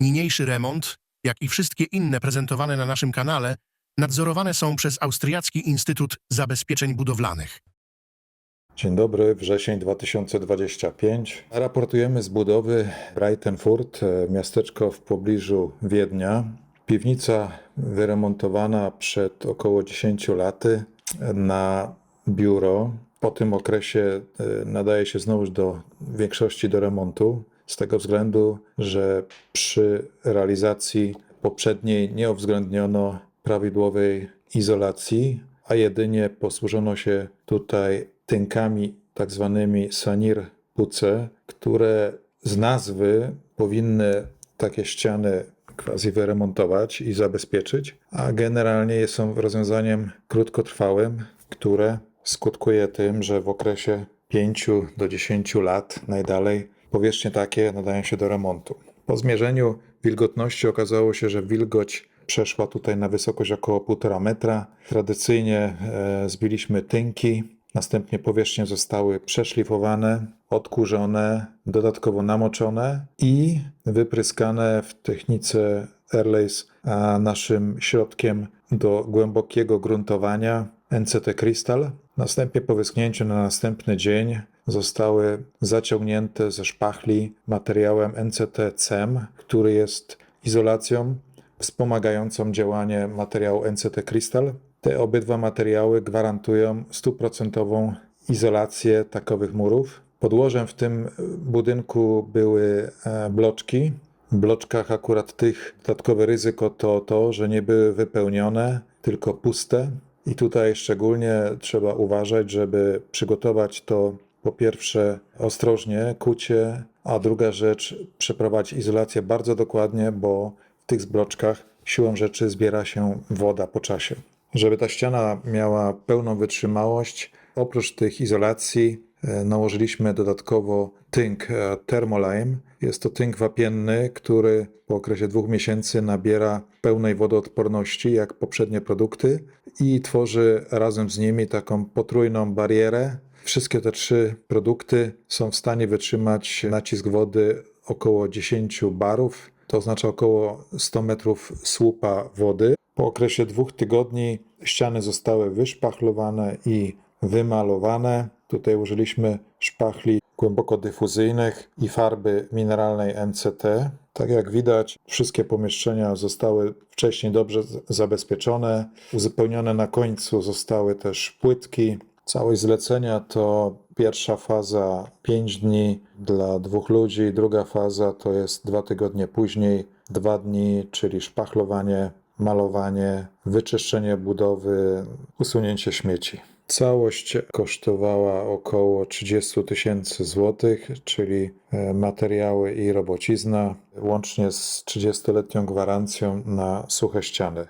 Niniejszy remont, jak i wszystkie inne prezentowane na naszym kanale, nadzorowane są przez Austriacki Instytut Zabezpieczeń Budowlanych. Dzień dobry, wrzesień 2025. Raportujemy z budowy Breitenfurt, e, miasteczko w pobliżu Wiednia. Piwnica wyremontowana przed około 10 laty na biuro. Po tym okresie e, nadaje się znowuż do większości do remontu, z tego względu, że przy realizacji poprzedniej nie uwzględniono prawidłowej izolacji, a jedynie posłużono się tutaj tynkami tak zwanymi sanir puce, które z nazwy powinny takie ściany quasi wyremontować i zabezpieczyć, a generalnie są rozwiązaniem krótkotrwałym, które skutkuje tym, że w okresie 5 do 10 lat najdalej powierzchnie takie nadają się do remontu. Po zmierzeniu wilgotności okazało się, że wilgoć przeszła tutaj na wysokość około 1,5 metra. Tradycyjnie e, zbiliśmy tynki, następnie powierzchnie zostały przeszlifowane, odkurzone, dodatkowo namoczone i wypryskane w technice Airlace naszym środkiem do głębokiego gruntowania NCT Crystal. Następnie po wyschnięciu na następny dzień zostały zaciągnięte ze szpachli materiałem NCT CEM, który jest izolacją wspomagającą działanie materiału NCT Crystal. Te obydwa materiały gwarantują stuprocentową izolację takowych murów. Podłożem w tym budynku były e, bloczki. W bloczkach akurat tych dodatkowe ryzyko to to, że nie były wypełnione, tylko puste. I tutaj szczególnie trzeba uważać, żeby przygotować to po pierwsze ostrożnie, kucie, a druga rzecz przeprowadzić izolację bardzo dokładnie, bo w tych zbroczkach siłą rzeczy zbiera się woda po czasie. Żeby ta ściana miała pełną wytrzymałość, oprócz tych izolacji e, nałożyliśmy dodatkowo tynk e, Thermolime. Jest to tynk wapienny, który po okresie dwóch miesięcy nabiera pełnej wodoodporności jak poprzednie produkty i tworzy razem z nimi taką potrójną barierę. Wszystkie te trzy produkty są w stanie wytrzymać nacisk wody około 10 barów, to oznacza około 100 metrów słupa wody. Po okresie dwóch tygodni ściany zostały wyszpachlowane i wymalowane. Tutaj użyliśmy szpachli głęboko dyfuzyjnych i farby mineralnej NCT. Tak jak widać, wszystkie pomieszczenia zostały wcześniej dobrze zabezpieczone. Uzupełnione na końcu zostały też płytki. Całość zlecenia to pierwsza faza 5 dni dla dwóch ludzi, druga faza to jest dwa tygodnie później, dwa dni, czyli szpachlowanie, malowanie, wyczyszczenie budowy, usunięcie śmieci. Całość kosztowała około 30 tysięcy złotych, czyli e, materiały i robocizna, łącznie z 30-letnią gwarancją na suche ściany.